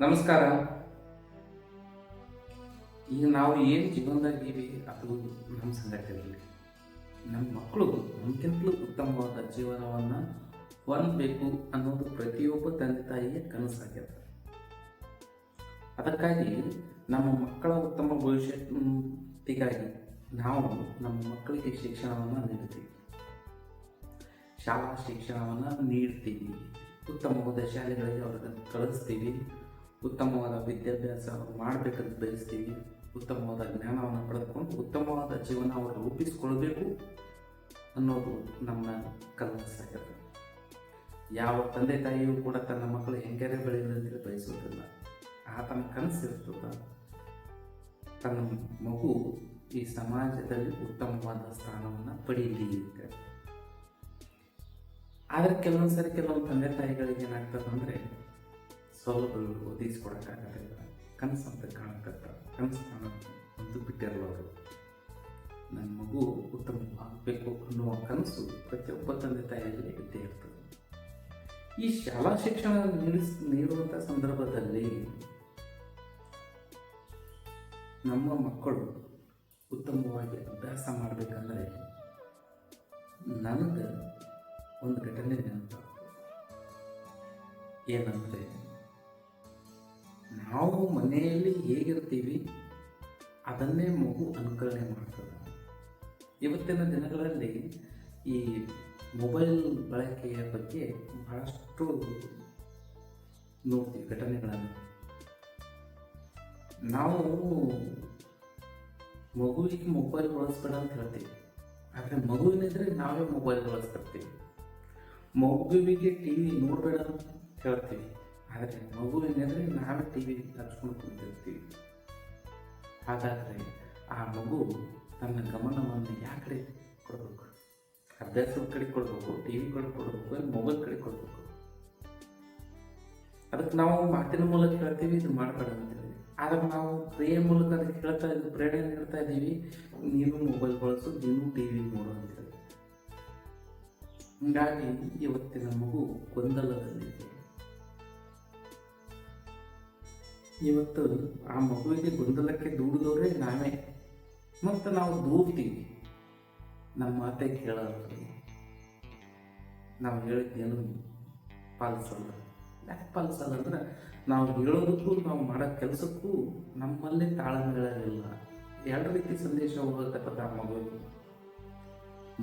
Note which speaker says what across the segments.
Speaker 1: ನಮಸ್ಕಾರ. ಈಗ ನಾವು ಏನು ಜೀವನದಾಗೀವಿ ಅದು ನಮ್ಮ ಸಂಗತಿಯಲ್ಲಿ ನಮ್ಮ ಮಕ್ಕಳು, ನಮ್ಗಿಂತಲೂ ಉತ್ತಮವಾದ ಜೀವನವನ್ನು ಹೊಂದಬೇಕು ಅನ್ನೋದು ಪ್ರತಿಯೊಬ್ಬ ತಂದೆ ತಾಯಿಯ ಕನಸಾಗ್ಯದ. ಅದಕ್ಕಾಗಿ ನಮ್ಮ ಮಕ್ಕಳ ಉತ್ತಮ ಭವಿಷ್ಯಗಾಗಿ ನಾವು ನಮ್ಮ ಮಕ್ಕಳಿಗೆ ಶಿಕ್ಷಣವನ್ನು ನೀಡ್ತೀವಿ. ಶಾಲಾ ಶಿಕ್ಷಣವನ್ನು ನೀಡ್ತೀವಿ. ಉತ್ತಮವಾದ ಶಾಲೆಗಳಿಗೆ ಅವರನ್ನು ಕಳಿಸ್ತೀವಿ. ಉತ್ತಮವಾದ ವಿದ್ಯಾಭ್ಯಾಸ ಮಾಡಬೇಕಂತ ಬಯಸ್ತೀವಿ, ಉತ್ತಮವಾದ ಜ್ಞಾನವನ್ನು ಪಡೆದುಕೊಂಡು ಉತ್ತಮವಾದ ಜೀವನ ರೂಪಿಸ್ಕೊಳ್ಬೇಕು ಅನ್ನೋದು ನಮ್ಮ ಕನಸಾಗಿದೆ ಯಾವ ತಂದೆ ತಾಯಿಯೂ ಕೂಡ ತನ್ನ ಮಕ್ಕಳು ಹೆಂಗಾರೆ ಬೆಳೆಯಲಿ ಅಂತೇಳಿ ಬಯಸುವುದಿಲ್ಲ. ಆತನ ಕನಸಿರ್ತದ. ತನ್ನ ಮಗು ಈ ಸಮಾಜದಲ್ಲಿ ಉತ್ತಮವಾದ ಸ್ಥಾನವನ್ನು ಪಡೆಯಲಿ ಅಂತ ಆದರೆ ಕೆಲವೊಂದು ಸರಿ ಕೆಲವೊಂದು ತಂದೆ ತಾಯಿಗಳಿಗೆ ಏನಾಗ್ತದೆ ಅಂದರೆ ಸೌಲಭ್ಯಗಳು ಒದಗಿಸ್ಕೊಡೋಕ್ಕಾಗೋದಿಲ್ಲ ಕನಸು ಅಂತ ಕಾಣಕತ್ತ ಕನಸು ಕಾಣೋದು ಬಿಟ್ಟಿರಲ್ಲ ಅವರು. ನನ್ನ ಮಗು ಉತ್ತಮವಾಗಬೇಕು ಅನ್ನುವ ಕನಸು ಪ್ರತಿಯೊಬ್ಬ ತಂದೆ ತಾಯಿಯಲ್ಲಿ ಇದ್ದೇ ಇರ್ತದೆ. ಈ ಶಾಲಾ ಶಿಕ್ಷಣ ನೀಡಿಸ್ ನೀಡುವಂಥ ಸಂದರ್ಭದಲ್ಲಿ ನಮ್ಮ ಮಕ್ಕಳು ಉತ್ತಮವಾಗಿ ಅಭ್ಯಾಸ ಮಾಡಬೇಕಂದ್ರೆ ನನಗೆ ಒಂದು ಘಟನೆ ನೆನಪು ಏನಂದರೆ ನಾವು ಮನೆಯಲ್ಲಿ ಹೇಗಿರ್ತೀವಿ, ಅದನ್ನೇ ಮಗು ಅನುಕರಣೆ ಮಾಡ್ತದೆ. ಇವತ್ತಿನ ದಿನಗಳಲ್ಲಿ ಈ ಮೊಬೈಲ್ ಬಳಕೆಯ ಬಗ್ಗೆ ಬಹಳಷ್ಟು ನೋಡ್ತೀವಿ, ಘಟನೆಗಳನ್ನು. ನಾವು ಮಗುವಿಗೆ ಮೊಬೈಲ್ ಬಳಸ್ಬೇಡ ಅಂತ ಹೇಳ್ತೀವಿ. ಆದರೆ ಮಗುವಿನಿದ್ರೆ ನಾವೇ ಮೊಬೈಲ್ ಬಳಸ್ತಿರ್ತೀವಿ. ಮಗುವಿಗೆ ಟಿ ವಿ ನೋಡಬೇಡ ಅಂತ ಹೇಳ್ತೀವಿ. ಆದರೆ ಮಗುವಿನ ನಾವೇ ಟಿ ವಿ ತರಿಸ್ಕೊಂಡು ಕುಂತಿರ್ತೀವಿ. ಹಾಗಾದರೆ ಆ ಮಗು ತನ್ನ ಗಮನವನ್ನು ಯಾವ ಕಡೆ ಕೊಡಬೇಕು? ಅಭ್ಯಾಸದ ಕಡೆ ಕೊಡಬೇಕು ಟಿ ವಿ ಕಡೆ ಕೊಡಬೇಕು ಇಲ್ಲ ಮೊಬೈಲ್ ಕಡೆ ಕೊಡಬೇಕು? ಅದಕ್ಕೆ ನಾವು ಮಾತಿನ ಮೂಲಕ ಹೇಳ್ತೀವಿ, ಇದು ಮಾಡಬೇಡ ಅಂತೇಳಿ ಆದರೆ ನಾವು ಕ್ರಿಯೆ ಮೂಲಕ ಅದಕ್ಕೆ ಹೇಳ್ತಾ ಇದ್ದೀವಿ ಪ್ರೇರಣೆ ಹೇಳ್ತಾ ಇದ್ದೀವಿ ನೀನು ಮೊಬೈಲ್ ಬಳಸು ನೀನು ಟಿ ವಿ ನೋಡು ಅಂತೇಳಿ ಹೀಗಾಗಿ ಇವತ್ತಿನ ಮಗು ಗೊಂದಲದಲ್ಲಿದೆ. ಇವತ್ತು ಆ ಮಗುವಿಗೆ ಗೊಂದಲಕ್ಕೆ ದೂಡಿದವರೇ ನಾವೇ. ಮತ್ತು ನಾವು ದೂಡ್ತೀವಿ. ನಮ್ಮ ಮಾತೆ ಕೇಳಲ್ಲ ನಾವು ಹೇಳಿದ್ದೇನು ಪಾಲಿಸಲ್ಲ. ಯಾಕೆ ಪಾಲಿಸಲ್ಲ ಅಂದ್ರೆ ನಾವು ಹೇಳೋದಕ್ಕೂ ನಾವು ಮಾಡೋ ಕೆಲಸಕ್ಕೂ ನಮ್ಮಲ್ಲಿ ತಾಳಮೆಗಳಿಲ್ಲ. ಎರಡು ರೀತಿ ಸಂದೇಶ ಹೋಗಕತ್ತದ ಆ ಮಗುವಿಗೆ.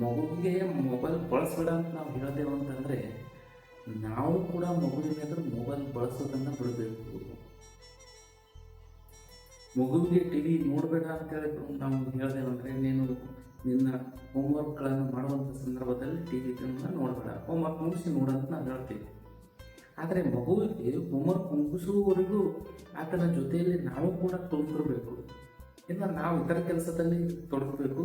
Speaker 1: ಮಗುವಿಗೆ ಮೊಬೈಲ್ ಬಳಸ್ಬೇಡ ಅಂತ ನಾವು ಹೇಳಿದೆವು ಅಂತಂದರೆ ನಾವು ಕೂಡ ಮಗುವಿನ ಮೊಬೈಲ್ ಬಳಸೋದನ್ನು ಬಿಡಬೇಕು. ಮಗುವಿಗೆ ಟಿ ವಿ ನೋಡಬೇಡ ಅಂತೇಳಿ ನಾವು ಹೇಳ್ದೇವಂದರೆ ನೀನು ನಿನ್ನ ಹೋಮ್ವರ್ಕ್ಗಳನ್ನು ಮಾಡುವಂಥ ಸಂದರ್ಭದಲ್ಲಿ ಟಿ ವಿಗಳನ್ನು ನೋಡಬೇಡ. ಹೋಮ್ವರ್ಕ್ ಮುಗಿಸಿ ನೋಡಂತ ನಾವು ಹೇಳ್ತೀವಿ. ಆದರೆ ಮಗುವಿಗೆ ಹೋಮ್ವರ್ಕ್ ಮುಗಿಸುವವರೆಗೂ ಆತನ ಜೊತೆಯಲ್ಲಿ ನಾವು ಕೂಡ ತೊಡಗಿರ್ಬೇಕು ಇಲ್ಲ ನಾವು ಇತರ ಕೆಲಸದಲ್ಲಿ ತೊಡಗಬೇಕು.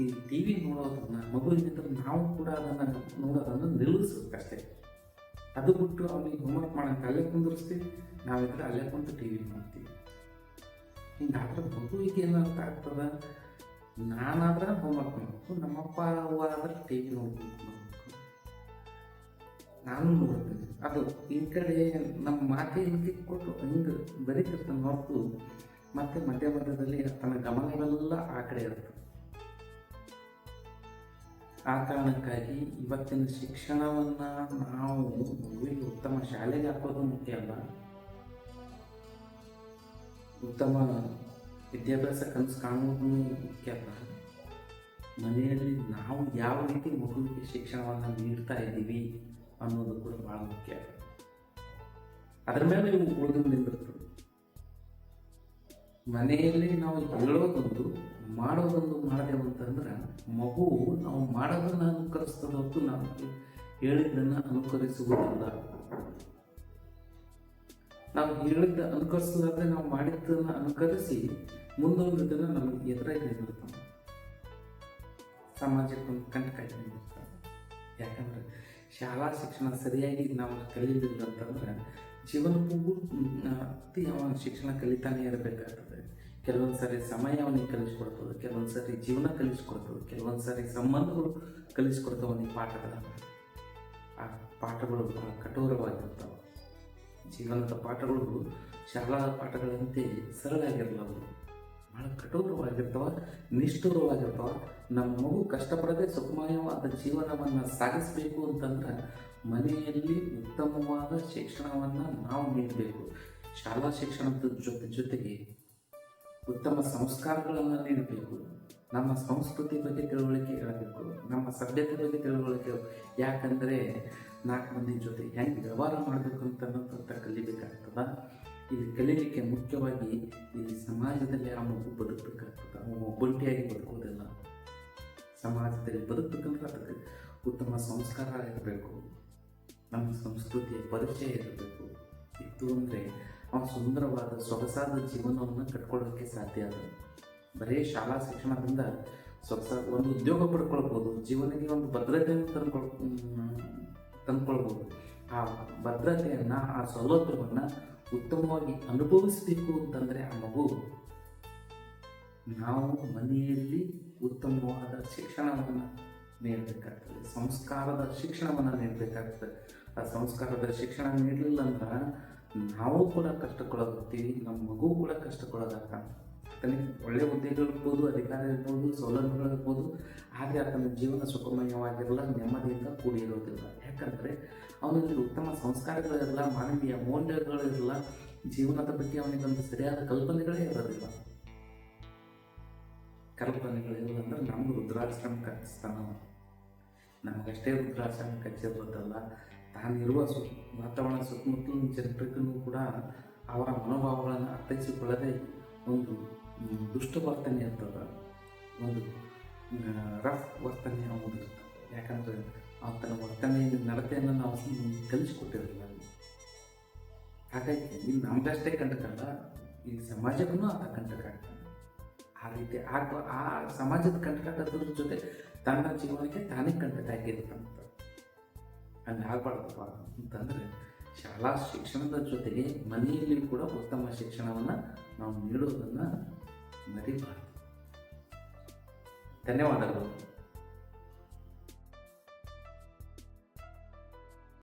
Speaker 1: ಈ ಟಿ ವಿ ನೋಡೋದನ್ನು ಮಗುವಿನಿಂದ ನಾವು ಕೂಡ ಅದನ್ನು ನೋಡೋದನ್ನು ನಿಲ್ಲಿಸ್ಬೇಕಷ್ಟೇ ಅದು ಬಿಟ್ಟು ಅವನಿಗೆ ಹೋಮ್ವರ್ಕ್ ಮಾಡೋಕ್ಕೆ ಅಲ್ಲೇ ಕುಂದಿರಿಸ್ತೀವಿ, ನಾವಿದ್ರೆ ಅಲ್ಲೇ ಕುಂತು ಟಿ ವಿ ನೋಡ್ತೀವಿ. ಹಿಂಗಾದ್ರೆ ಮಗುವಿಗೆ ಏನಂತ ಆಗ್ತದ? ನಾನಾದ್ರೆ ಹೋಮ್ವರ್ಕ್ ಮಾಡಬೇಕು. ನಮ್ಮಪ್ಪ ಅವ್ವ ಆದ್ರೆ ಟಿ ವಿ ನೋಡ್ಬೇಕು. ನಾನು ನೋಡ್ತೀನಿ. ಅದು ಈ ಕಡೆ ನಮ್ಮ ಮಾತೆ ಹಿಂಗೆ ಕೊಟ್ಟು ಹಿಂಗೆ ಬರೀತಿರ್ತಾನೆ ಹೊರತು ಮತ್ತೆ ಮಧ್ಯ ಮಧ್ಯದಲ್ಲಿ ತನ್ನ ಗಮನವೆಲ್ಲ ಆ ಕಡೆ ಇರ್ತದೆ ಆ ಕಾರಣಕ್ಕಾಗಿ ಇವತ್ತಿನ ಶಿಕ್ಷಣವನ್ನು ನಾವು ಮಗುವಿಗೆ ಉತ್ತಮ ಶಾಲೆಗೆ ಹಾಕೋದು ಮುಖ್ಯ ಅಲ್ಲ ಉತ್ತಮ ವಿದ್ಯಾಭ್ಯಾಸ ಕನಸು ಕಾಣುವುದು ಮುಖ್ಯ ಮನೆಯಲ್ಲಿ ನಾವು ಯಾವ ರೀತಿ ಮಗುವಿಗೆ ಶಿಕ್ಷಣವನ್ನು ನೀಡ್ತಾ ಇದ್ದೀವಿ ಅನ್ನೋದು ಕೂಡ ಭಾಳ ಮುಖ್ಯ. ಅದರ ಮೇಲೆ ಇವು ಉಳಿದು ನಿಂದಿರ್ತದೆ ಮನೆಯಲ್ಲಿ ನಾವು ಹೇಳೋದೊಂದು ಮಾಡೋದೊಂದು ಮಾಡಿದೆವು ಅಂತಂದ್ರೆ ಮಗು ನಾವು ಮಾಡೋದನ್ನು ಅನುಕರಿಸ್ತದ ಹೊತ್ತು ನಾವು ಹೇಳಿದ್ದನ್ನು ಅನುಕರಿಸುವುದಿಲ್ಲ. ನಾವು ಹೇಳಿದ್ದ ಅನುಕರಿಸಲಾದ್ರೆ ನಾವು ಮಾಡಿದ್ದನ್ನು ಅನುಕರಿಸಿ ಮುಂದೊಂದಿದ್ದನ್ನು ನಮಗೆ ಎದುರಾಗಿ ನಿಲ್ತಾವೆ ಸಮಾಜಕ್ಕೊಂದು ಕಂಟಕ ನಿಂದಿರ್ತಾನೆ ಯಾಕಂದ್ರೆ ಶಾಲಾ ಶಿಕ್ಷಣ ಸರಿಯಾಗಿ ನಾವು ಕಲೀಲಿಲ್ಲ ಅಂತಂದ್ರೆ ಜೀವನಕ್ಕೂ ಅತಿ ಅವನ ಶಿಕ್ಷಣ ಕಲಿತಾನೆ ಇರಬೇಕಾಗ್ತದೆ. ಕೆಲವೊಂದು ಸಾರಿ ಸಮಯ ಅವನಿಗೆ ಕಲಿಸ್ಕೊಡ್ತದೆ, ಕೆಲವೊಂದು ಸಾರಿ ಜೀವನ ಕಲಿಸ್ಕೊಡ್ತದೆ, ಕೆಲವೊಂದು ಸಾರಿ ಸಂಬಂಧಗಳು ಕಲಿಸ್ಕೊಡ್ತಾವೆ ಅವನಿಗೆ ಪಾಠಗಳನ್ನು ಆ ಪಾಠಗಳು ಬಹಳ ಕಠೋರವಾಗಿರ್ತಾವೆ. ಜೀವನದ ಪಾಠಗಳು ಶಾಲಾ ಪಾಠಗಳಂತೆ ಸರಳ ಅವು ಬಹಳ ಕಠೋರವಾಗಿರ್ತವ, ನಿಷ್ಠುರವಾಗಿರ್ತಾವ. ನಮ್ಮ ಮಗು ಕಷ್ಟಪಡದೆ ಸುಖಮಯವಾದ ಜೀವನವನ್ನು ಸಾಗಿಸಬೇಕು ಅಂತಂದ್ರೆ ಮನೆಯಲ್ಲಿ ಉತ್ತಮವಾದ ಶಿಕ್ಷಣವನ್ನು ನಾವು ನೀಡಬೇಕು. ಶಾಲಾ ಶಿಕ್ಷಣದ ಜೊತೆ ಜೊತೆಗೆ ಉತ್ತಮ ಸಂಸ್ಕಾರಗಳನ್ನು ನೀಡಬೇಕು. ನಮ್ಮ ಸಂಸ್ಕೃತಿ ಬಗ್ಗೆ ತಿಳುವಳಿಕೆ ಹೇಳಬೇಕು. ನಮ್ಮ ಸಭ್ಯತೆ ಬಗ್ಗೆ ತಿಳುವಳಿಕೆ ಯಾಕಂದರೆ ನಾಲ್ಕು ಮಂದಿ ಜೊತೆ ಹೆಂಗೆ ವ್ಯವಹಾರ ಮಾಡಬೇಕು ಅಂತ ಅನ್ನೋದಂತ ಕಲಿಬೇಕಾಗ್ತದ ಇಲ್ಲಿ ಕಲಿಲಿಕ್ಕೆ ಮುಖ್ಯವಾಗಿ ಇಲ್ಲಿ ಸಮಾಜದಲ್ಲಿ ಆ ಮಗು ಬದುಕಬೇಕಾಗ್ತದೆ? ಅವನು ಒಬ್ಬಂಟಿಯಾಗಿ ಬದುಕೋದಿಲ್ಲ ಸಮಾಜದಲ್ಲಿ ಬದುಕಬೇಕಂದ್ರೆ ಅದಕ್ಕೆ ಉತ್ತಮ ಸಂಸ್ಕಾರ ಇರಬೇಕು. ನಮ್ಮ ಸಂಸ್ಕೃತಿಯ ಪರಿಚಯ ಇರಬೇಕು. ಇತ್ತು ಅಂದರೆ ಅವನು ಸುಂದರವಾದ ಸೊಗಸಾದ ಜೀವನವನ್ನು ಕಟ್ಕೊಳ್ಳೋಕ್ಕೆ ಸಾಧ್ಯ ಅದ. ಬರೀ ಶಾಲಾ ಶಿಕ್ಷಣದಿಂದ ಸೊಗಸ ಒಂದು ಉದ್ಯೋಗ ಪಡ್ಕೊಳ್ಬೋದು. ಜೀವನಕ್ಕೆ ಒಂದು ಭದ್ರತೆಯನ್ನು ತಂದ್ಕೊಳ್ ತಂದ್ಕೊಳ್ಬೋದು. ಆ ಭದ್ರತೆಯನ್ನು, ಆ ಸೌಲಭ್ಯವನ್ನು ಉತ್ತಮವಾಗಿ ಅನುಭವಿಸಬೇಕು ಅಂತಂದರೆ ಆ ಮಗು ನಾವು ಮನೆಯಲ್ಲಿ ಉತ್ತಮವಾದ ಶಿಕ್ಷಣವನ್ನು ನೀಡಬೇಕಾಗ್ತದೆ. ಸಂಸ್ಕಾರದ ಶಿಕ್ಷಣವನ್ನು ನೀಡಬೇಕಾಗ್ತದೆ. ಆ ಸಂಸ್ಕಾರದ ಶಿಕ್ಷಣ ನೀಡಲಿಲ್ಲ ಅಂದ್ರೆ ನಾವು ಕೂಡ ಕಷ್ಟಕ್ಕೊಳಗಾಗ್ತೀವಿ ನಮ್ಮ ಮಗು ಕೂಡ ಕಷ್ಟಕ್ಕೊಳಗಾಗ್ತಾನೆ. ಆತನಿಗೆ ಒಳ್ಳೆಯ ಹುದ್ದೆಗಳು ಇರ್ಬೋದು, ಅಧಿಕಾರ ಇರ್ಬೋದು ಸೌಲಭ್ಯಗಳಿರ್ಬೋದು ಆದರೆ ಆತನ ಜೀವನ ಸುಖಮಯವಾಗಿರಲ್ಲ, ನೆಮ್ಮದಿಯಿಂದ ಕೂಡಿರೋದಿಲ್ಲ. ಯಾಕಂದರೆ ಅವನಲ್ಲಿ ಉತ್ತಮ ಸಂಸ್ಕಾರಗಳಿರಲ್ಲ ಮಾನವೀಯ ಮೌಲ್ಯಗಳಿರಲ್ಲ ಜೀವನದ ಬಗ್ಗೆ ಅವನಿಗೊಂದು ಸರಿಯಾದ ಕಲ್ಪನೆಗಳೇ ಇರೋದಿಲ್ಲ. ಕಲ್ಪನೆಗಳಿಲ್ಲ ಅಂದ್ರೆ ನಮ್ಗೆ ರುದ್ರಾಶ್ರಮ ಕಟ್ಟಿಸ್ತಾನ ನಮಗಷ್ಟೇ ರುದ್ರಾಶ್ರಮ ಕಚ್ಚಿರೋದಲ್ಲ ತಾನಿರುವ ಸು ವಾತಾವರಣ ಸುತ್ತಮುತ್ತಲಿನ ಜನರಿಗೂ ಕೂಡ ಅವರ ಮನೋಭಾವಗಳನ್ನು ಅರ್ಥೈಸಿಕೊಳ್ಳದೆ ಒಂದು ದುಷ್ಟ ವರ್ತನೆ ಇರ್ತದೆ ಒಂದು ರಫ್ ವರ್ತನೆ ಅನ್ನೋದು ಇರ್ತದೆ ಯಾಕಂದರೆ ಆತನ ವರ್ತನೆ ನಡತೆಯನ್ನು ನಾವು ಕಲಿಸ್ಕೊಟ್ಟಿರಲಿಲ್ಲ ಹಾಗಾಗಿ ಇಲ್ಲಿ ನಮ್ದಷ್ಟೇ ಕಂಟಕಲ್ಲ ಈ ಸಮಾಜಕ್ಕೂ ಆತ ಕಂಟಕ ಆಗ್ತಾನೆ ಆ ರೀತಿ ಆಗ ಆ ಸಮಾಜದ ಕಂಟಕ ಜೊತೆ ತನ್ನ ಜೀವನಕ್ಕೆ ತಾನೇ ಕಂಟಕ ಆಗಿರುತ್ತಂತ ಹಂಗೆ ಆಗ್ಬಾರ್ದಪ್ಪ ಅಂತಂದರೆ ಶಾಲಾ ಶಿಕ್ಷಣದ ಜೊತೆಗೆ ಮನೆಯಲ್ಲಿ ಕೂಡ ಉತ್ತಮ ಶಿಕ್ಷಣವನ್ನು ನಾವು ನೀಡೋದನ್ನು मध्ये धन्यवाद